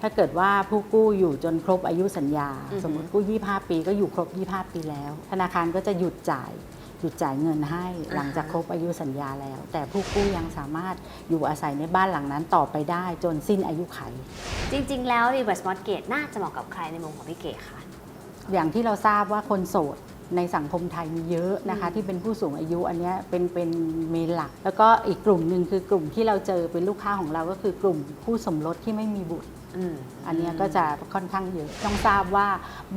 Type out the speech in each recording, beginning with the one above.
ถ้าเกิดว่าผู้กู้อยู่จนครบอายุสัญญาอือฮึสมมติกู้ 25 ปีก็อยู่ครบ 25 ปีแล้ว ธนาคารก็จะหยุดจ่ายหยุดจ่ายเงินให้หลังจากครบอายุสัญญาแล้ว แต่ผู้กู้ยังสามารถอยู่อาศัยในบ้านหลังนั้นต่อไปได้จนสิ้นอายุไข จริง ๆ แล้ว reverse mortgage น่าจะเหมาะกับใครในมุมของพี่เก๋คะอย่างที่เราทราบว่าคนโสดในสังคมไทยมีเยอะนะคะอืมที่เป็นผู้สูงอายุอันเนี้ยเป็นเป็นเมนหลัก แล้วก็อีกกลุ่มหนึ่งคือกลุ่มที่เราเจอเป็นลูกค้าของเราก็คือกลุ่มผู้สมรสที่ไม่มีบุตร อืมอันเนี้ยก็จะค่อนข้างเยอะต้องทราบว่า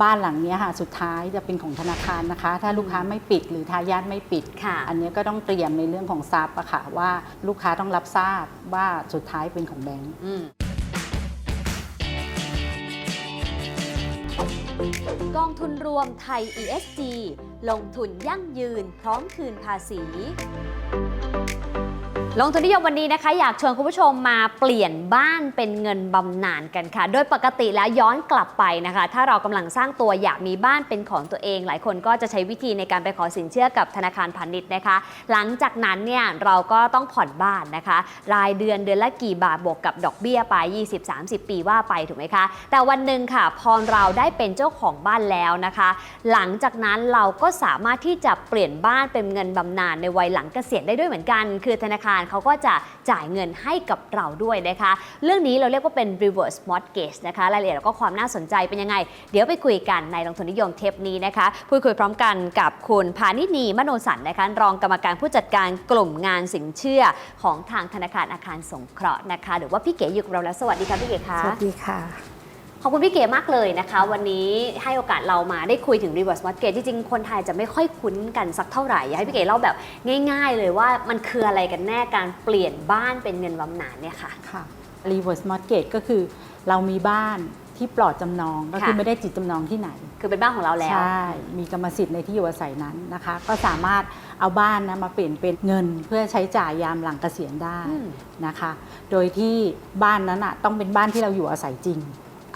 บ้านหลังเนี้ยค่ะสุดท้ายจะเป็นของธนาคารนะคะ ถ้าลูกค้าไม่ปิดหรือทายาทไม่ปิด ค่ะ อันเนี้ยก็ต้องเตรียมในเรื่องของทรัพย์อะค่ะว่าลูกค้าต้องรับทราบว่าสุดท้ายเป็นของแบงก์อืมกองทุนรวมไทย ESG ลงทุนยั่งยืนพร้อมคืนภาษี ลงทุนนิยมวันนี้นะคะ อยากชวนคุณผู้ชมมาเปลี่ยนบ้านเป็นเงินบำนาญกันค่ะ โดยปกติแล้วย้อนกลับไปนะคะ ถ้าเรากำลังสร้างตัวอยากมีบ้านเป็นของตัวเอง หลายคนก็จะใช้วิธีในการไปขอสินเชื่อกับธนาคารพาณิชย์นะคะ หลังจากนั้นเนี่ยเราก็ต้องผ่อนบ้านนะคะ รายเดือนเดือนละกี่บาทบวกกับดอกเบี้ยไป 20-30 ปีว่าไปถูกไหมคะ แต่วันหนึ่งค่ะพอเราได้เป็นเจ้าของบ้านแล้วนะคะ หลังจากนั้นเราก็สามารถที่จะเปลี่ยนบ้านเป็นเงินบำนาญในวัยหลังเกษียณได้ด้วยเหมือนกัน คือธนาคารเขาก็จะจ่ายเงินให้กับเราด้วยนะคะ เรื่องนี้เราเรียกว่าเป็น reverse mortgage นะคะรายละเอียดแล้วก็ความน่าสนใจเป็นยังไง เดี๋ยวไปคุยกันในลงทุนนิยมเทปนี้นะคะพูดคุยพร้อมกันกับคุณพานินีมโนสันนะคะรองกรรมการผู้จัดการกลุ่มงานสินเชื่อของทางธนาคารอาคารสงเคราะห์นะคะหรือว่าพี่เก๋อยู่กับเราแล้วสวัสดีค่ะพี่เก๋คะสวัสดีค่ะ ขอบคุณพี่เก๋มากเลยนะคะ วันนี้ให้โอกาสเรามาได้คุยถึง reverse mortgage จริงๆ คนไทยจะไม่ค่อยคุ้นกันสักเท่าไหร่ อยากให้พี่เก๋เล่าแบบง่าย ๆ เลยว่ามันคืออะไรกันแน่การเปลี่ยนบ้านเป็นเงินบำนาญเนี่ยค่ะ ค่ะ reverse mortgage ก็คือเรามีบ้านที่ปลอดจำนองก็คือค่ะ ไม่ได้จิตจำนองที่ไหน คือเป็นบ้านของเราแล้ว ใช่ มีกรรมสิทธิ์ในที่อยู่อาศัยนั้นนะคะ ก็สามารถเอาบ้านนะมาเปลี่ยนเป็นเงินเพื่อใช้จ่ายยามหลังเกษียณได้อืมนะคะ โดยที่บ้านนั้นอะต้องเป็นบ้านที่เราอยู่อาศัยจริง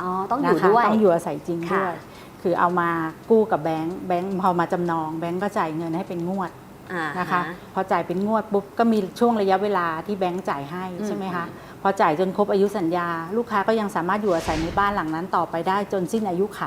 อ๋อต้องอยู่นะคะด้วย ต้องอยู่อาศัยจริงค่ะ ด้วย คือเอามากู้กับแบงก์แบงก์พอมาจำนองแบงก์ก็จ่ายเงินให้เป็นงวดอ่านะคะ ฮ พอจ่ายเป็นงวดปุ๊บก็มีช่วงระยะเวลาที่แบงก์จ่ายให้อืมใช่ไหมคะพ อจ่ายจนครบอายุสัญญา ลูกค้าก็ยังสามารถอยู่อาศัยในบ้านหลังนั้นต่อไปได้จนสิ้นอายุไข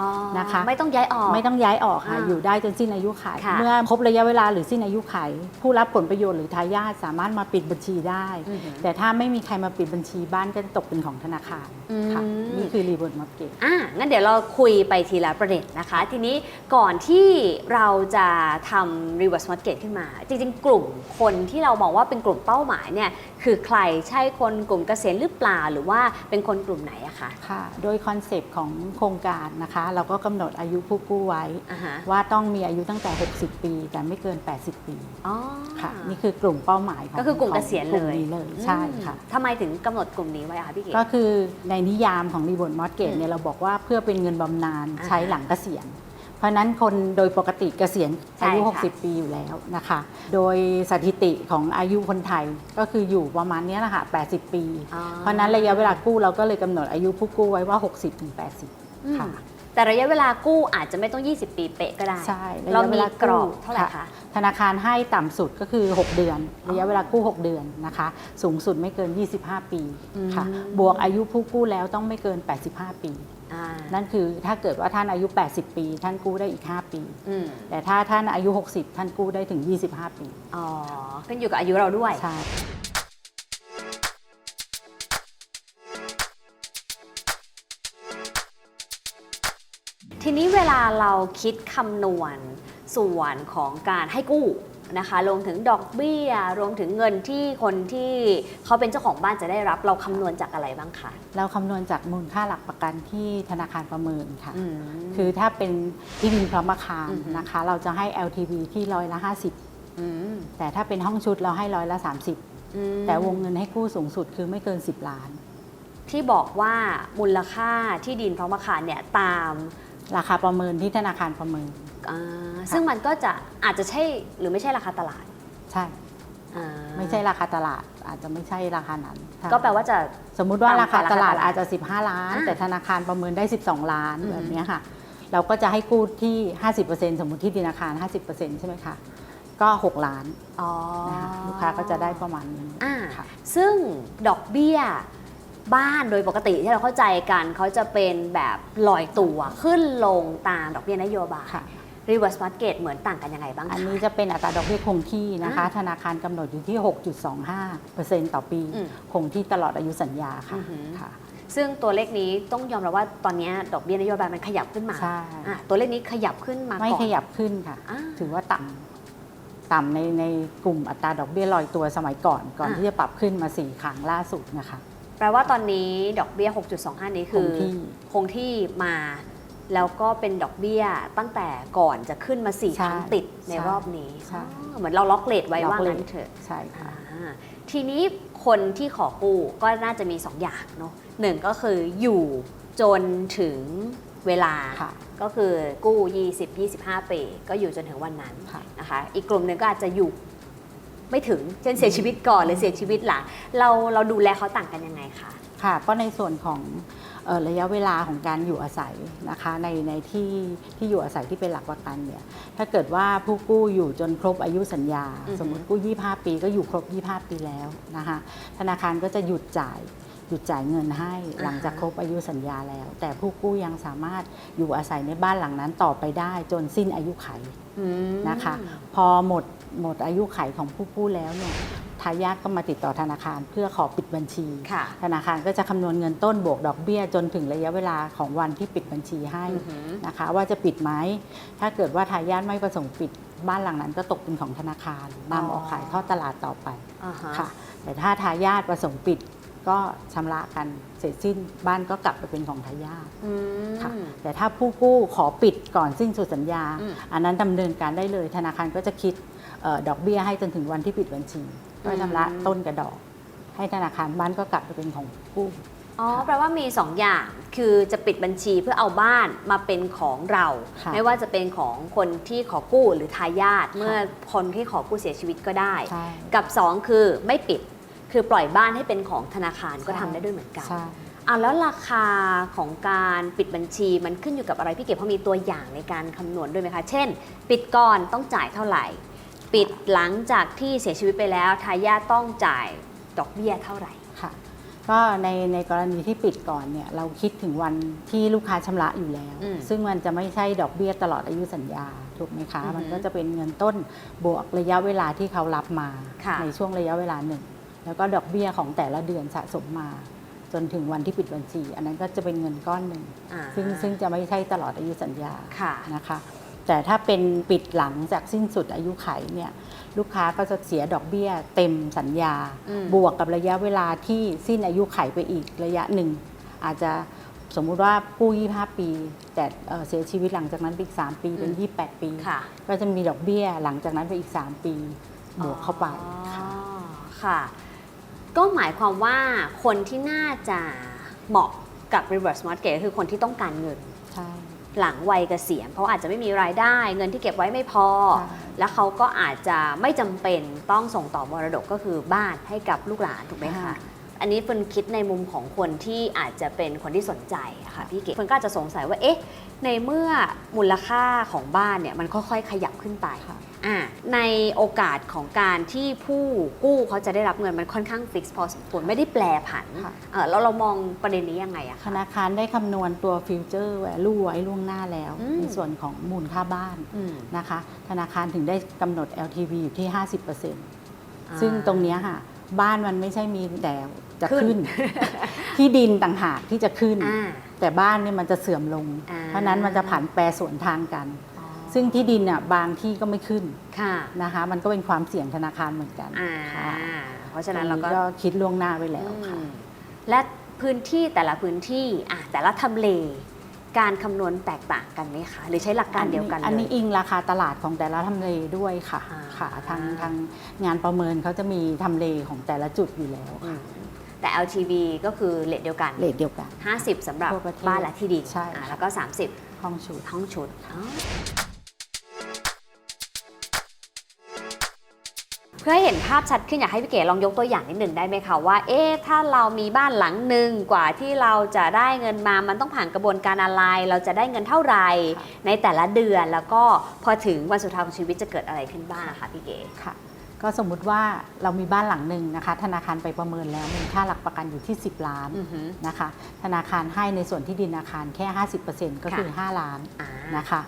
อ๋อนะคะ ไม่ต้องย้ายออก ไม่ต้องย้ายออกค่ะอ่าอยู่ได้จนสิ้นอายุไขค่ะเมื่อครบระยะเวลาหรือสิ้นอายุไข ผู้รับผลประโยชน์หรือทายาทสามารถมาปิดบัญชีได้อือหือแต่ถ้าไม่มีใครมาปิดบัญชีบ้านก็จะตกเป็นของธนาคารอืมค่ะนี่คือรีเวิร์ดมอร์เกจอะงั้นเดี๋ยวเราคุยไปทีละประเด็นนะคะ ทีนี้ก่อนที่เราจะทำ reverse mortgage ขึ้นมา จริงๆ กลุ่มคนที่เรามองว่าเป็นกลุ่มเป้าหมายเนี่ยคือใครใช่คนกลุ่มเกษียณหรือเปล่า หรือว่าเป็นคนกลุ่มไหนอะคะค่ะ โดยคอนเซปต์ของโครงการนะคะ เราก็กำหนดอายุผู้กู้ไว้ อ่าฮะว่าต้องมีอายุตั้งแต่ 60 ปี แต่ไม่เกิน 80 ปีอ๋อ ค่ะ นี่คือกลุ่มเป้าหมายของก็คือกลุ่มขเกงษียณกเลลุ่มยนี้เลยใช่ค่ะ อืมทำไมถึงกำหนดกลุ่มนี้ไว้อะคะพี่เก๋ ก็คือในนิยามของรีเวิร์ดมอร์เกจเนี่ยเราบอกว่าเพื่อเป็นเงินบำนาญอ่าใช้หลังเกษียณ เพราะฉะนั้นคนโดยปกติเกษียณใช่อายุค่ะ60 ปีอยู่แล้วนะคะ โดยสถิติของอายุคนไทยก็คืออยู่ประมาณเนี้ยแหละค่ะ 80 ปีอ๋อเพราะฉะนั้นระยะเวลากู้เราก็เลยกำหนดอายุผู้กู้ไว้ว่า 60ถึงอืม80 ค่ะแต่ระยะเวลากู้อาจจะไม่ต้อง 20 ปีเป๊ะก็ได้ ใช่เราระยะวมีลกรอบเท่าไหร่คะ ธนาคารให้ต่ำสุดก็คือ 6 เดือน ระยะเวลากู้ 6 เดือนนะคะ สูงสุดไม่เกิน 25 ปีค่ะอืมบวกอายุผู้กู้แล้วต้องไม่เกิน 85 ปีอ่า นั่นคือถ้าเกิดว่าท่านอายุ 80 ปี ท่านกู้ได้อีก 5 ปีอืมแต่ถ้าท่านอายุ 60 ท่านกู้ได้ถึง 25 ปี อ๋อขึ้นอยู่กับอายุเราด้วย ใช่ ทีนี้เวลาเราคิดคำนวณส่วนของการให้กู้ นะคะรวมถึงดอกเบี้ย รวมถึงเงินที่คนที่เขาเป็นเจ้าของบ้านจะได้รับเราคำนวณจากอะไรบ้างคะ เราคำนวณจากมูลค่าหลักประกันที่ธนาคารประเมินค่ะ อืม คือถ้าเป็นที่ดินพร้อมอาคารอือฮึ นะคะ เราจะให้ LTV ที่ร้อยละม50 แต่ถ้าเป็นห้องชุดเราให้ร้อยละ 30 อืมแต่วงเงินให้กู้สูงสุดคือไม่เกิน 10 ล้าน ที่บอกว่ามูลค่าที่ดินพร้อมอาคารเนี่ยตาม ราคาประเมินที่ธนาคารประเมิน อ่าซึ่งมันก็จะอาจจะใช่หรือไม่ใช่ราคาตลาดใช่ อ่าไม่ใช่ราคาตลาด อาจจะไม่ใช่ราคานั้นใช่ก็แปลว่าจะ สมมุติว่าต่ำกว่าราคาตลาดราคาตลาดอาจจะ 15 ล้าน อ่าแต่ธนาคารประเมินได้ 12 ล้านอืม แบบเนี้ยค่ะ เราก็จะให้กู้ที่ 50%สมมติที่ธนาคาร 50%ใช่ไหมคะก็ 6 ล้านอ๋อนะคะลูกค้าก็จะได้ประมาณนี้อ่าค่ะ ซึ่งดอกเบี้ย บ้านโดยปกติที่เราเข้าใจกันเขาจะเป็นแบบลอยตัวขึ้นลงตามดอกเบี้ยนโยบายค่ะ reverse mortgage เหมือนต่างกันยังไงบ้างอันคะนี้จะเป็นอัตราดอกเบี้ยคงที่นะคะอ่าธนาคารกำหนดอยู่ที่ 6.25%ต่อปี อืม คงที่ตลอดอายุสัญญาค่ะอือหือค่ะ ซึ่งตัวเลขนี้ต้องยอมรับว่าตอนนี้ดอกเบี้ยนโยบายมันขยับขึ้นมาใช่ อะตัวเลขนี้ขยับขึ้นมาไม่ก่อนขยับขึ้นค่ะ อ่า ถือว่าต่ำต่ำในในกลุ่มอัตราดอกเบี้ยลอยตัวสมัยก่อน ก่อนอ่าที่จะปรับขึ้นมาสี่ครั้งล่าสุดนะคะ แปลว่าตอนนี้ดอกเบี้ย 6.25 นี้คือคงที่ คงที่มา แล้วก็เป็นดอกเบี้ยตั้งแต่ก่อนจะขึ้นมา 4 ครั้งติดในรอบนี้ใช่ อ๋อเหมือนเราล็อกเลทไว้ล็อกว่าเลทงั้นเถอะใช่ค่ะ อ่าทีนี้คนที่ขอกู้ก็น่าจะมี 2 อย่างเนาะหนึ่งก็คืออยู่จนถึงเวลา ค่ะ ก็คือกู้ 20-25 ปี ก็อยู่จนถึงวันนั้นค่ะ นะคะ อีกกลุ่มหนึ่งก็อาจจะอยู่ ไม่ถึงเช่นเสียชีวิตก่อนหรือเสียชีวิตหลังเราเราดูแลเขาต่างกันยังไงคะค่ะก็ในส่วนของเอ่อระยะเวลาของการอยู่อาศัยนะคะในในที่ที่อยู่อาศัยที่เป็นหลักประกันเนี่ยถ้าเกิดว่าผู้กู้อยู่จนครบอายุสัญญาอือฮึสมมติกู้ 25 ปี ก็อยู่ครบ 25 ปีแล้วนะคะธนาคารก็จะหยุดจ่ายหยุดจ่ายเงินให้หลังจากครบอายุสัญญาแล้ว แต่ผู้กู้ยังสามารถอยู่อาศัยในบ้านหลังนั้นต่อไปได้จนสิ้นอายุไขอืมนะคะ พอหมด หมดอายุไขของผู้กู้แล้วเนี่ยทายาทก็มาติดต่อธนาคารเพื่อขอปิดบัญชี ค่ะ ธนาคารก็จะคำนวณเงินต้นบวกดอกเบี้ย จนถึงระยะเวลาของวันที่ปิดบัญชีให้อือหือ นะคะ ว่าจะปิดไหมถ้าเกิดว่าทายาทไม่ประสงค์ปิดบ้านหลังนั้นก็ตกเป็นของธนาคารนำออกขายทอดตลาดต่อไป อ่าฮะค่ะแต่ถ้าทายาทประสงค์ปิดก็ชำระกันเสร็จสิ้นบ้านก็กลับไปเป็นของทายาทอืม ค่ะแต่ถ้าผู้กู้ขอปิดก่อนสิ้นสุดสัญญา อืม อันนั้นดำเนินการได้เลย ธนาคารก็จะคิดเออ ดอกเบี้ยให้จนถึงวันที่ปิดบัญชีก็ชำระต้นกระดอก ให้ธนาคารบ้านก็กลับไปเป็นของผู้กู้อ๋อแปลว่ามี2อย่างคือจะปิดบัญชีเพื่อเอาบ้านมาเป็นของเราค่ะไม่ว่าจะเป็นของคนที่ขอกู้หรือทายาทค่ะเมื่อคนที่ขอกู้เสียชีวิตก็ได้ใช่กับ 2 คือไม่ปิดคือปล่อยบ้านให้เป็นของธนาคารก็ใช่ทำได้ด้วยเหมือนกันใช่อะแล้วราคาของการปิดบัญชีมันขึ้นอยู่กับอะไรพี่เก็บเพราะมีตัวอย่างในการคำนวณด้วยไหมคะ เช่น ปิดก่อนต้องจ่ายเท่าไหร่ ปิดหลังจากที่เสียชีวิตไปแล้วทายาทต้องจ่ายดอกเบี้ยเท่าไหร่ ค่ะ ก็ในในกรณีที่ปิดก่อนเนี่ยเราคิดถึงวันที่ลูกค้าชำระอยู่แล้ว อืมซึ่งมันจะไม่ใช่ดอกเบี้ยตลอดอายุสัญญาถูกไหมคะ อือฮึมันก็จะเป็นเงินต้นบวกระยะเวลาที่เขารับมา ค่ะ ในช่วงระยะเวลาหนึ่ง แล้วก็ดอกเบี้ยของแต่ละเดือนสะสมมา จนถึงวันที่ปิดบัญชี อันนั้นก็จะเป็นเงินก้อนหนึ่ง อ่าซึ่งซึ่งจะไม่ใช่ตลอดอายุสัญญาค่ะ นะคะ แต่ถ้าเป็นปิดหลังจากสิ้นสุดอายุไขเนี่ยลูกค้าก็จะเสียดอกเบี้ยเต็มสัญญาอืมบวกกับระยะเวลาที่สิ้นอายุไขไปอีกระยะหนึ่ง อาจจะสมมุติว่ากู้ 25 ปี แต่เอ่อเสียชีวิตหลังจากนั้นไปอีก 3 ปีเป็น 28 ปีค่ะก็จะมีดอกเบี้ยหลังจากนั้นไปอีก 3 ปี บวกเข้าไปอ๋อค่ะค่ะ ก็หมายความว่าคนที่น่าจะเหมาะกับ reverse mortgage ก็คือคนที่ต้องการเงินใช่ หลังวัยเกษียณเพราะอาจจะไม่มีรายได้ เงินที่เก็บไว้ไม่พอใช่แล้วเขาก็อาจจะไม่จำเป็นต้องส่งต่อมรดกก็คือบ้านให้กับลูกหลานถูกไหมคะ อันนี้เฟิร์นคิดในมุมของคนที่อาจจะเป็นคนที่สนใจอะค่ะพี่เก๋เฟิร์นก็อาจจะสงสัยว่าเอ๊ะในเมื่อมูลค่าของบ้านเนี่ยมันค่อยๆขยับขึ้นไปค่ะอะในโอกาสของการที่ผู้กู้เขาจะได้รับเงินมันค่อนข้างฟิกซ์พอสมควรไม่ได้แปลผันค่ะเออแล้วเรามองประเด็นนี้ยังไงอะธคะนาคารได้คำนวณตัวฟิวเจอร์แวลูไว้ล่วงหน้าแล้วอืมในส่วนของมูลค่าบ้านอืมนะคะ ธนาคารถึงได้กำหนด LTV อยู่ที่ 50%อ่าซึ่งตรงเนี้ยค่ะ บ้านมันไม่ใช่มีแต่ จะขึ้ขึ้นนที่ดินต่างหากที่จะขึ้นอ่าแต่บ้านเนี่ยมันจะเสื่อมลงอ่าเพราะฉะนั้นมันจะผันแปรสวนทางกันอ๋อซึ่งที่ดินอะบางที่ก็ไม่ขึ้นค่ะนะคะ มันก็เป็นความเสี่ยงธนาคารเหมือนกันอ่าค่ะเพราะฉะนั้นเราก็ตงคิดล่วงหน้าไว้แล้วค่ะอืมและพื้นที่แต่ละพื้นที่อะแต่ละทำเลการคำนวณแตกต่างกันไหมคะหรือใช้หลักการเดียวกันเลยอันนี้อิงราคาตลาดของแต่ละทำเลด้วยค่ะอ่าค่ะทางทางงานประเมินเขาจะมีทำเลของแต่ละจุดอยู่แล้วอืม แต่ LTV ก็คือเลทเดียวกัน เลทเดียวกัน 50สำหรับทั่วประเทศบ้านและที่ดินใช่ อะค่ะแล้วก็ 30ห้องชุด ห้องชุดอ๋อเพื่อให้เห็นภาพชัดขึ้นอยากให้พี่เก๋ลองยกตัวอย่างนิดหนึ่งได้ไหมคะว่า เอ๊ะถ้าเรามีบ้านหลังหนึ่งกว่าที่เราจะได้เงินมามันต้องผ่านกระบวนการอะไร เราจะได้เงินเท่าไหร่ในแต่ละเดือนแล้วก็พอถึงวันสุดท้ายของชีวิตจะเกิดอะไรขึ้นบ้างอะคะพี่เก๋ ค่ะ ก็สมมุติว่าเรามีบ้านหลังหนึ่งนะคะ ธนาคารไปประเมินแล้วมูลค่าหลักประกันอยู่ที่ 10 ล้านอือหือนะคะ ธนาคารให้ในส่วนที่ดินอาคารแค่ 50%ก็คือ 5 ล้านอ่านะคะ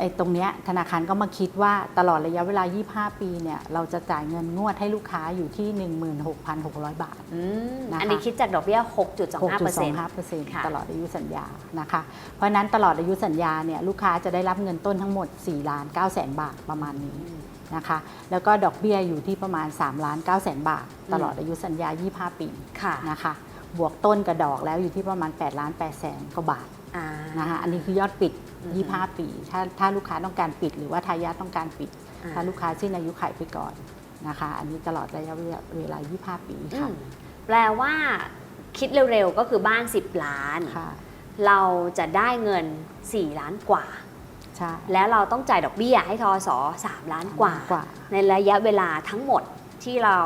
ไอ้ตรงเนี้ยธนาคารก็มาคิดว่าตลอดระยะเวลา 25 ปีเนี่ยเราจะจ่ายเงินงวดให้ลูกค้าอยู่ที่ 16,600 บาทอืมนะคะอันนี้คิดจากดอกเบี้ย 6.25% 6.25%ค่ะตลอดอายุสัญญานะคะ เพราะฉะนั้นตลอดอายุสัญญาเนี่ยลูกค้าจะได้รับเงินต้นทั้งหมด 4 ล้าน9แสนบาทประมาณนี้ นะคะ แล้วก็ดอกเบี้ยอยู่ที่ประมาณ3ล้าน9แสนบาท ตลอดอายุสัญญา 25 ปีค่ะนะคะบวกต้นกับดอกแล้วอยู่ที่ประมาณ8ล้าน8แสนกว่าบาทอ่านะคะอันนี้คือยอดปิดอือฮึ25 ปี ถ้าถ้าลูกค้าต้องการปิด หรือว่าทายาทต้องการปิดอ่าถ้าลูกค้าสิ้นอายุขายไปก่อนนะคะ อันนี้ตลอดระยะเวลา 25 ปีอืค่ะมแปลว่าคิดเร็วๆ ก็คือบ้าน 10 ล้านค่ะเราจะได้เงิน 4 ล้านกว่า ใช่แล้วเราต้องจ่ายดอกเบี้ยให้ทอส3ล้านกว่า กว่า ในระยะเวลาทั้งหมดที่เรา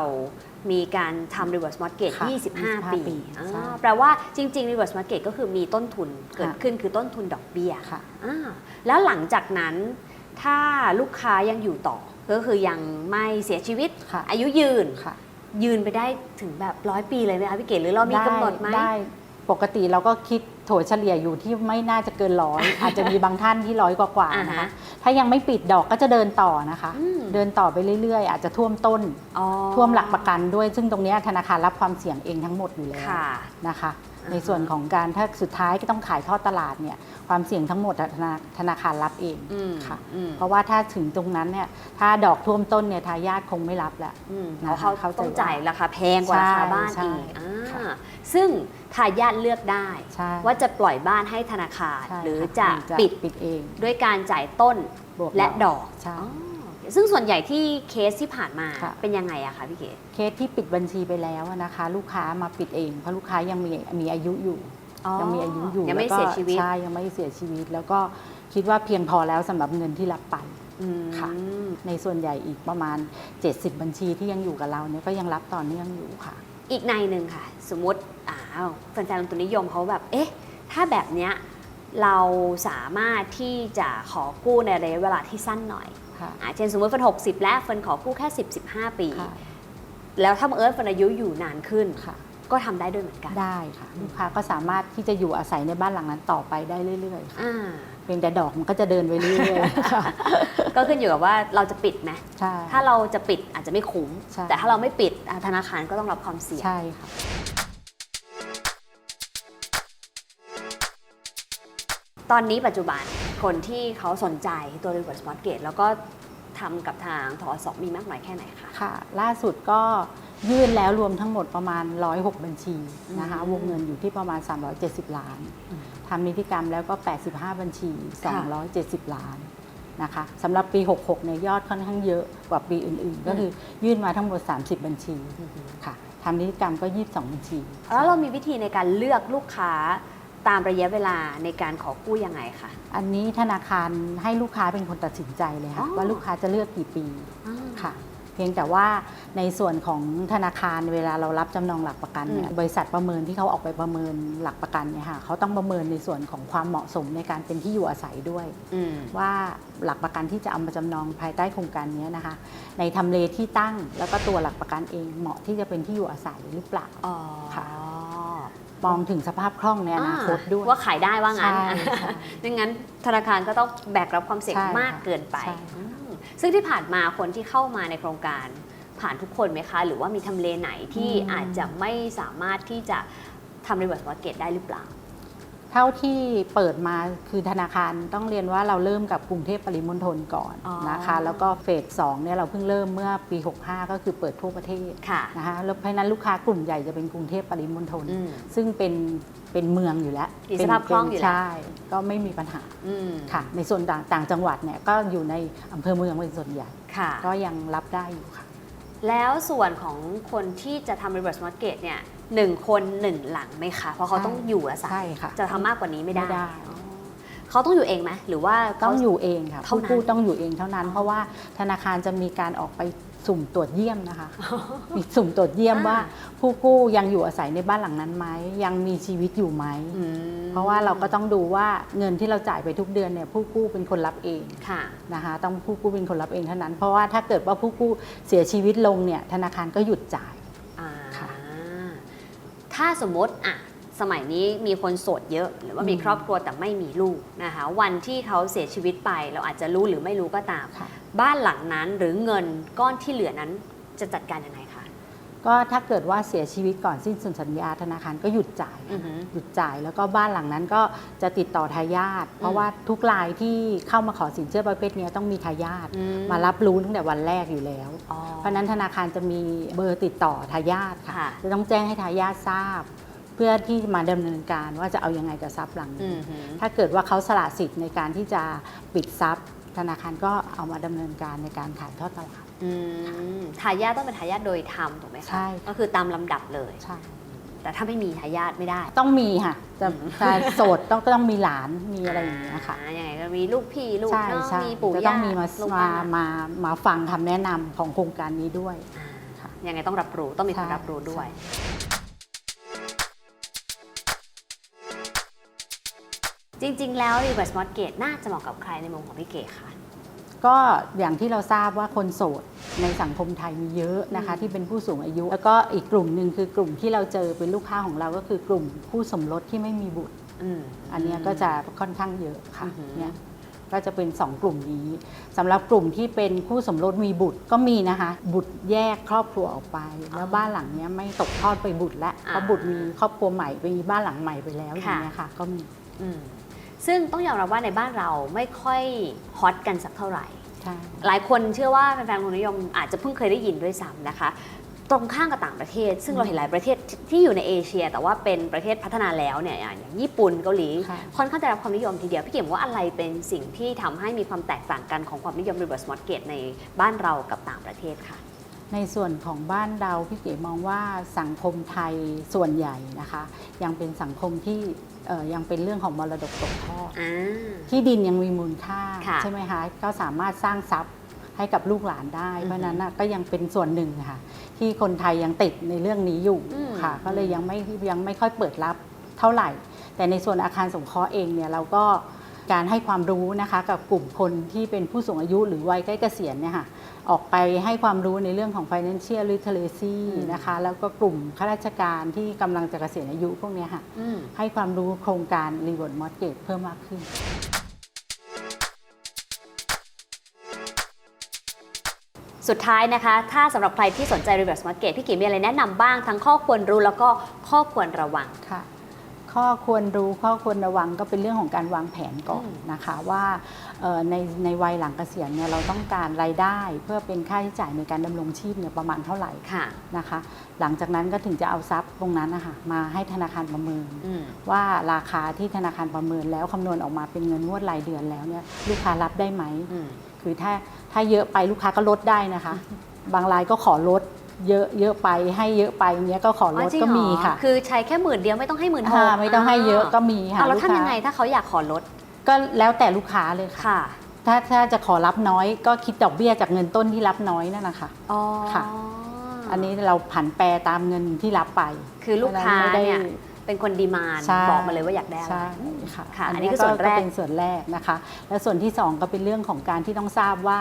มีการทำ reverse mortgage ค่ะ25 25ปีปีอ่าใช่แปลว่าจริง ๆ reverse mortgage ก็คือมีต้นทุนเกิดค่ะ ขึ้นคือต้นทุนดอกเบี้ย ค่ะ อ่าแล้วหลังจากนั้นถ้าลูกค้ายังอยู่ต่อ ก็คือยังไม่เสียชีวิต ค่ะ อายุยืนค่ะยืนไปได้ถึงแบบร้อยปีเลยไหมคะพี่เก๋หรือเรามีกำหนดไหม ได้ปกติเราก็คิด โถเฉลี่ยอยู่ที่ไม่น่าจะเกินร้อย อาจจะมีบางท่านที่ร้อยกว่าๆอ่านะฮะคะ ถ้ายังไม่ปิดดอกก็จะเดินต่อนะคะอืมเดินต่อไปเรื่อยๆ อาจจะท่วมต้นอ๋อท่วมหลักประกันด้วย ซึ่งตรงเนี้ยธนาคารรับความเสี่ยงเองทั้งหมดอยู่แล้วค่ะนะคะอ่าฮะ ในส่วนของการถ้าสุดท้ายก็ต้องขายทอดตลาดเนี่ยความเสี่ยงทั้งหมดอะธนาธนาคารรับเองอืมค่ะอืมเพราะว่าถ้าถึงตรงนั้นเนี่ยถ้าดอกท่วมต้นเนี่ยทายาทคงไม่รับแล้วอืมเพนะคะราะเขาเข้าใจต้องจ่ายราคาแพงกว่าราคาบ้านใช่อีกใช่อ่าค่ะซึ่งทายาทเลือกได้ใช่ว่าจะปล่อยบ้านให้ธนาคารใช่หรือค่จะปิดปิดเอง ด้วยการจ่ายต้นบวกและดอกใช่อ๋อ ซึ่งส่วนใหญ่ที่เคสที่ผ่านมาค่ะ เป็นยังไงอะคะพี่เก๋เคสที่ปิดบัญชีไปแล้วอะนะคะ ลูกค้ามาปิดเอง เพราะลูกค้ายังมีมีอายุอยู่ ยังมีอายุอยู่ยังไม่แล้วก็เสียชีวิตใช่ยังไม่เสียชีวิต แล้วก็คิดว่าเพียงพอแล้วสำหรับเงินที่รับไป อืมค่ะ ในส่วนใหญ่อีกประมาณ 70 บัญชีที่ยังอยู่กับเราเนี่ยก็ยังรับต่อเนื่องอยู่ค่ะ อีกในหนึ่งค่ะ สมมติอ้าวแฟนๆลงทุนนิยมเขาแบบเอ๊ะ ถ้าแบบเนี้ยเราสามารถที่จะขอกู้ในระยะเวลาที่สั้นหน่อย ค่ะอ่าเช่นสมมติเฟิร์น60แล้วเฟิร์นขอกู้แค่10 15ปี ค่ะแล้วถ้าบังเอิญเฟิร์นอายุอยู่นานขึ้น ค่ะ ก็ทำได้ด้วยเหมือนกันได้ค่ะลูกค้าก็สามารถที่จะอยู่อาศัยในบ้านหลังนั้นต่อไปได้เรื่อยๆค่ะอ่าเพียงแต่ดอกมันก็จะเดินไปเรื่อยๆค่ะก็ขึ้นอยู่กับว่าเราจะปิดไหมใช่ ถ้าเราจะปิดอาจจะไม่คุ้ม ใช่ แต่ถ้าเราไม่ปิดอะธนาคารก็ต้องรับความเสี่ยง ใช่ค่ะ ตอนนี้ปัจจุบัน คนที่เขาสนใจตัว reverse mortgage แล้วก็ทำกับทางทอสมีมากน้อยแค่ไหนคะ ค่ะ ล่าสุดก็ยื่นแล้วรวมทั้งหมดประมาณ 106 บัญชีนะคะอืมวงเงินอยู่ที่ประมาณ 370 ล้านอืมทำนิติกรรมแล้วก็ 85 บัญชีค่ะ270 ล้านนะคะสำหรับปี 66เนี่ยยอดค่อนข้างเยอะกว่าปีอื่นๆ ก็คือยื่นมาทั้งหมด 30 บัญชีค่ะทำนิติกรรมก็ 22 บัญชี แล้วเรามีวิธีในการเลือกลูกค้า ตามระยะเวลาในการขอกู้ยังไงคะ อันนี้ธนาคารให้ลูกค้าเป็นคนตัดสินใจเลยค่ะ อ๋อ ว่าลูกค้าจะเลือกกี่ปีอ่าค่ะ เพียงแต่ว่าในส่วนของธนาคารเวลาเรารับจำนองหลักประกันเนี่ยอืมบริษัทประเมินที่เขาออกไปประเมินหลักประกันเนี่ยค่ะเขาต้องประเมินในส่วนของความเหมาะสมในการเป็นที่อยู่อาศัยด้วย อืม ว่าหลักประกันที่จะเอามาจำนองภายใต้โครงการนี้นะคะ ในทำเลที่ตั้งแล้วก็ตัวหลักประกันเองเหมาะที่จะเป็นที่อยู่อาศัยหรือเปล่า อ๋อค่ะ มองถึงสภาพคล่องในอนาคตด้วยว่าขายได้ว่างั้นใช่ใช่ดังนั้นธนาคารก็ต้องแบกรับความเสี่ยงใช่ค่ะมากเกินไปใช่อืมซึ่งที่ผ่านมาคนที่เข้ามาในโครงการผ่านทุกคนไหมคะ หรือว่ามีทำเลไหนที่อืมอาจจะไม่สามารถที่จะทำ reverse mortgage ได้หรือเปล่า เท่าที่เปิดมาคือธนาคารต้องเรียนว่าเราเริ่มกับกรุงเทพปริมณฑลก่อนอ๋อนะคะ แล้วก็เฟสสองเนี่ยเราเพิ่งเริ่มเมื่อปี 65 ก็คือเปิดทั่วประเทศค่ะนะคะแล้วเพราะฉะนั้นลูกค้ากลุ่มใหญ่จะเป็นกรุงเทพปริมณฑลอืมซึ่งเป็นเป็นเมืองอยู่แล้วมีเป็นสภาพคล่องอยู่แล้วใช่ก็ไม่มีปัญหาอืมค่ะ ในส่วนต่างต่างจังหวัดเนี่ยก็อยู่ในอำเภอเมืองเป็นส่วนใหญ่ค่ะก็ยังรับได้อยู่ค่ะ แล้วส่วนของคนที่จะทำ reverse mortgage เนี่ย หนึ่งคนหนึ่งหลังไหมคะ เพราะเขาใช่ต้องอยู่อาศัใช่ยค่ะจะทำมากกว่านี้ไม่ได้ ไม่ได้อ๋อเขาต้องอยู่เองไหมหรือว่าเขา ต้องอยู่เองค่ะเท่าผู้นั้น กู้ต้องอยู่เองเท่านั้น เพราะว่าธนาคารจะมีการออกไปสุ่มตรวจเยี่ยมนะคะ มีสุ่มตรวจเยี่ยมอ่าว่า ผู้กู้ยังอยู่อาศัยในบ้านหลังนั้นไหมยังมีชีวิตอยู่ไหมอืมเพราะว่าเราก็ต้องดูว่าเงินที่เราจ่ายไปทุกเดือนเนี่ยผู้กู้เป็นคนรับเองค่ะ นะคะต้องผู้กู้เป็นคนรับเองเท่านั้น เพราะว่าถ้าเกิดว่าผู้กู้เสียชีวิตลงเนี่ยธนาคารก็หยุดจ่ายอ่าค่ะ ถ้าสมมติอะสมัยนี้มีคนโสดเยอะ หรือว่ามีอืมครอบครัวแต่ไม่มีลูกนะคะวันที่เขาเสียชีวิตไป เราอาจจะรู้หรือไม่รู้ก็ตามค่ะบ้านหลังนั้นหรือเงินก้อนที่เหลือนั้นจะจัดการยังไงคะ ก็ถ้าเกิดว่าเสียชีวิตก่อนสิ้นสุดสัญญาธนาคารก็หยุดจ่ายอือหือ หยุดจ่ายแล้วก็บ้านหลังนั้นก็จะติดต่อทายาทเพราะว่าทุกรายที่เข้ามาขอสินเชื่อประเภทเนี้ยต้องมีทายาทอืมารับรู้ตั้งแต่วันแรกอยู่แล้ว อ๋อ เพราะฉะนั้นธนาคารจะมีเบอร์ติดต่อทายาทค่ะ ค่ะ จะต้องแจ้งให้ทายาททราบ เพื่อที่มาดำเนินการว่าจะเอายังไงกับทรัพย์หลังอืนี้ อหือ ถ้าเกิดว่าเขาสละสิทธิ์ในการที่จะปิดทรัพย์ ธนาคารก็เอามาดำเนินการในการขายทอดตลาด อืมทายาทต้องเป็นทายาทโดยธรรมถูกไหมคะใช่ ก็คือตามลำดับเลย ใช่ แต่ถ้าไม่มีทายาทไม่ได้ ต้องมีค่ะจะอืม จะโสดต้องก็ต้องมีหลานมีอะไรอย่างเงี้ยค่ะ อ่ายังไงก็มีลูกพี่ลูกใช่น้องใช่มีปู่จะย่าต้องมีมาลูกมาหลนมามาฟังคำแนะนำของโครงการนี้ด้วย อ่าค่ะยังไงต้องรับรู้ต้องมีคนใช่ รับรู้ด้วย จริงๆ แล้ว reverse mortgage น่าจะเหมาะกับใครในมุมของพี่เก๋คะ ก็อย่างที่เราทราบว่าคนโสดในสังคมไทยมีเยอะนะคะอืมที่เป็นผู้สูงอายุ แล้วก็อีกกลุ่มหนึ่งคือกลุ่มที่เราเจอเป็นลูกค้าของเราก็คือกลุ่มคู่สมรสที่ไม่มีบุตรอืมอันเนี้ยก็จะค่อนข้างเยอะค่ะอือหือเนี่ยก็จะเป็น 2 กลุ่มนี้สำหรับกลุ่มที่เป็นคู่สมรสมีบุตรก็มีนะคะ บุตรแยกครอบครัวออกไป แล้วบ้านหลังเนี้ยไม่ตกทอดไปบุตรแล้วเพราะบุตรมีครอบครัวใหม่ไปมีบ้านหลังใหม่ไปแล้วอย่างเงี้ยค่ะ ก็มีอืม ซึ่งต้องยอมรับว่าในบ้านเราไม่ค่อยฮอตกันสักเท่าไหร่ใช่หลายคนเชื่อว่าแฟนๆคนนิยมอาจจะเพิ่งเคยได้ยินด้วยซ้ำนะคะ ตรงข้ามกับต่างประเทศ ซึ่งเราเห็นหลายประเทศที่อยู่ในเอเชีย แต่ว่าเป็นประเทศพัฒนาแล้วเนี่ยอย่างญี่ปุ่นเกาหลีค่ะค่อนข้างจะรับความนิยมทีเดียว พี่เก๋ว่าอะไรเป็นสิ่งที่ทำให้มีความแตกต่างกันของความนิยม reverse mortgage ในบ้านเรากับต่างประเทศค่ะ ในส่วนของบ้านเราพี่เก๋มองว่าสังคมไทยส่วนใหญ่นะคะ ยังเป็นสังคมที่เอ่อยังเป็นเรื่องของมรดกตกทอดอ่าที่ดินยังมีมูลค่าค่ะใช่ไหมคะก็สามารถสร้างทรัพย์ให้กับลูกหลานได้อือฮึเพราะฉะนั้นน่ะก็ยังเป็นส่วนหนึ่งค่ะ ที่คนไทยยังติดในเรื่องนี้อยู่อืมค่ะ ก็เลยยังไม่ยังไม่ค่อยเปิดรับเท่าไหร่ แต่ในส่วนอาคารสงเคราะห์เองเนี่ยเราก็การให้ความรู้นะคะกับกลุ่มคนที่เป็นผู้สูงอายุหรือวัยใกล้เกษียณเนี่ยค่ะ ออกไปให้ความรู้ในเรื่องของ financial literacy อืมนะคะ แล้วก็กลุ่มข้าราชการที่กำลังจะเกษียณอายุพวกเนี้ยค่ะอืมให้ความรู้โครงการ reward mortgage เพิ่มมากขึ้นสุดท้ายนะคะ ถ้าสำหรับใครที่สนใจ reverse mortgage พี่เก๋มีอะไรแนะนำบ้าง ทั้งข้อควรรู้แล้วก็ข้อควรระวังค่ะ ข้อควรรู้ข้อควรระวังก็เป็นเรื่องของการวางแผนก่อนอืมนะคะว่าเอ่อในในวัยหลังเกษียณเนี่ยเราต้องการรายได้ เพื่อเป็นค่าใช้จ่ายในการดำรงชีพเนี่ยประมาณเท่าไหร่ค่ะนะคะ หลังจากนั้นก็ถึงจะเอาทรัพย์ตรงนั้นนะคะมาให้ธนาคารประเมินอืมว่าราคาที่ธนาคารประเมินแล้วคำนวณออกมาเป็นเงินงวดรายเดือนแล้วเนี่ยลูกค้ารับได้ไหมอืมคือถ้าถ้าเยอะไปลูกค้าก็ลดได้นะคะ บางรายก็ขอลด เยอะเยอะไปให้เยอะไปเนี้ยก็ขอลอ๋อดจริงก็เหรอมีค่ะ คือใช้แค่หมื่นเดียวไม่ต้องให้หมื่นหอ่ากไม่ต้องให้เยอะก็มีค่ะอ่าแล้วลูกค้าทำยังไงถ้าเขาอยากขอลด ก็แล้วแต่ลูกค้าเลยค่ะค่ะ ถ้าถ้าจะขอรับน้อยก็คิดดอกเบี้ยจากเงินต้นที่รับน้อยนั่นนะคะอ๋อค่ะ อันนี้เราผันแปรตามเงินที่รับไป คือลูกค้าไม่ได้เนี่ย เป็นคนดีมานใช่ บอกมาเลยว่าอยากได้อะไร ใช่ค่ะค่ะอันนี้นี้คือส่วนแรกเป็นส่วนแรกนะคะ และส่วนที่สองก็เป็นเรื่องของการที่ต้องทราบว่า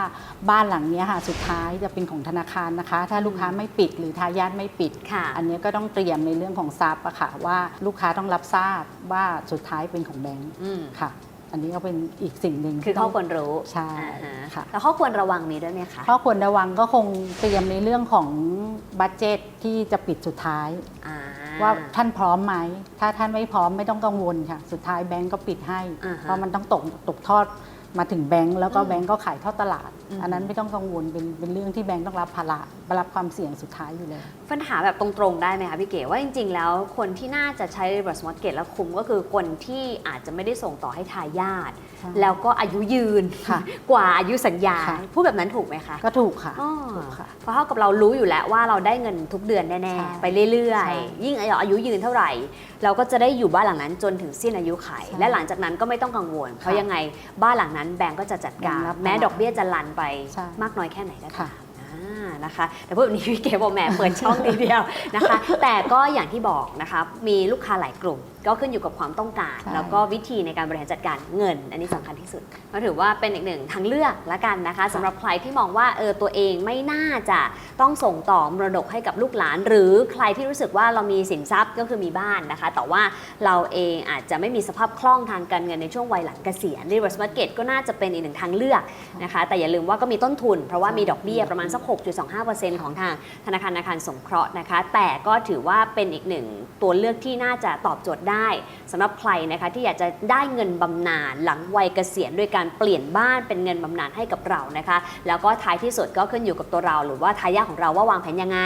บ้านหลังเนี้ยค่ะสุดท้ายจะเป็นของธนาคารนะคะ ถ้าลูกค้าไม่ปิดหรือทายาทไม่ปิดค่ะ อันเนี้ยก็ต้องเตรียมในเรื่องของทรัพย์อะค่ะว่าลูกค้าต้องรับทราบว่าสุดท้ายเป็นของแบงค์อืมค่ะ อันนี้ก็เป็นอีกสิ่งหนึ่งคือที่ข้ต้องควรรู้ใช่อ่าฮะค่ะ แล้วข้อควรระวังมีด้วยไหมคะข้อควรระวังก็คงเตรียมในเรื่องของบัตเจตที่จะปิดสุดท้าย อ่า ว่าท่านพร้อมไหม ถ้าท่านไม่พร้อมไม่ต้องกังวลค่ะ สุดท้ายแบงก์ก็ปิดให้ อ่าฮะ เพราะมันต้องตกตกทอดมาถึงแบงก์แล้วก็อืมแบงก์ก็ขายทอดตลาด อืมอันนั้นไม่ต้องกังวลเป็นเป็นเรื่องที่แบงก์ต้องรับภาระรับความเสี่ยงสุดท้ายอยู่แล้วปัญหาแบบตรงๆได้ไหมคะพี่เก๋ว่าจริง ๆ แล้วคนที่น่าจะใช้ reverse mortgage แล้วคุ้มก็คือคนที่อาจจะไม่ได้ส่งต่อให้ทายาทใช่แล้วก็อายุยืนค่ะกว่าอายุสัญญาค่ะพูดแบบนั้นถูกไหมคะ ก็ถูกค่ะอ๋อถูกค่ะ เพราะเท่ากับเรารู้อยู่แล้วว่าเราได้เงินทุกเดือนแน่ใช่ๆไปเรื่อยใช่ๆยิ่งอายุยืนเท่าไหร่ เราก็จะได้อยู่บ้านหลังนั้นจนถึงสิ้นอายุไขใช่และหลังจากนั้นก็ไม่ต้องกังวล เพราะค่ะยังไงบ้านหลังนั้นแบงก์ก็จะจัดการแบงก์รับแม้ดอกเบี้ยจะลันไปใช่มากน้อยแค่ไหนก็ตาค่ะ มอ่านะคะแต่พูดแบบนี้พี่เก๋บอกแหมเปิดช่องทีเดียวนะคะ แต่ก็อย่างที่บอกนะคะมีลูกค้าหลายกลุ่มก็ขึ้นอยู่กับความต้องการ ใช่ แล้วก็วิธีในการบริหารจัดการเงิน อันนี้สำคัญที่สุดก็ถือว่าเป็นอีกหนึ่งทางเลือกละกันนะคะสำหรับใครที่มองว่าเออตัวเองไม่น่าจะต้องส่งต่อมรดกให้กับลูกหลาน หรือใครที่รู้สึกว่าเรามีสินทรัพย์ก็คือมีบ้านนะคะ แต่ว่าเราเองอาจจะไม่มีสภาพคล่องทางการเงินในช่วงวัยหลังเกษียณ reverse mortgage ก็น่าจะเป็นอีกหนึ่งทางเลือกนะคะ แต่อย่าลืมว่าก็มีต้นทุน เพราะว่ามีดอกเบี้ยประมาณสัก 6.25%ของทางธนาคารอาคารสงเคราะห์นะคะ แต่ก็ถือว่าเป็นอีกหนึ่งตัวเลือกที่น่าจะตอบโจทย์ได้สำหรับใครนะคะที่อยากจะได้เงินบำนาญหลังวัยเกษียณโดยการเปลี่ยนบ้านเป็นเงินบำนาญให้กับเรานะคะ แล้วก็ท้ายที่สุดก็ขึ้นอยู่กับตัวเรา หรือว่าทายาทของเราว่าวางแผนยังไง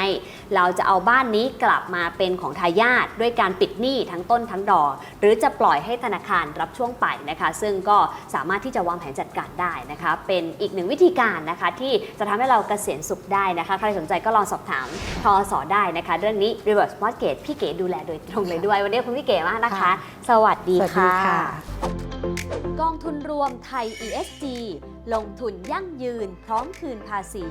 เราจะเอาบ้านนี้กลับมาเป็นของทายาทด้วยการปิดหนี้ทั้งต้นทั้งดอก หรือจะปล่อยให้ธนาคารรับช่วงไปนะคะ ซึ่งก็สามารถที่จะวางแผนจัดการได้นะคะ เป็นอีกหนึ่งวิธีการนะคะที่จะทำให้เราเกษียณสุขได้นะคะใครสนใจก็ลองสอบถามทอสอได้นะคะ เรื่องนี้ reverse mortgage พี่เก๋ดูแลโดยตรงเลยด้วยวันนี้คุณพี่เก๋มากนะคะค่ะสวัสดีสวัสดีค่ะค่ะ กองทุนรวมไทย ESG ลงทุนยั่งยืนพร้อมคืนภาษี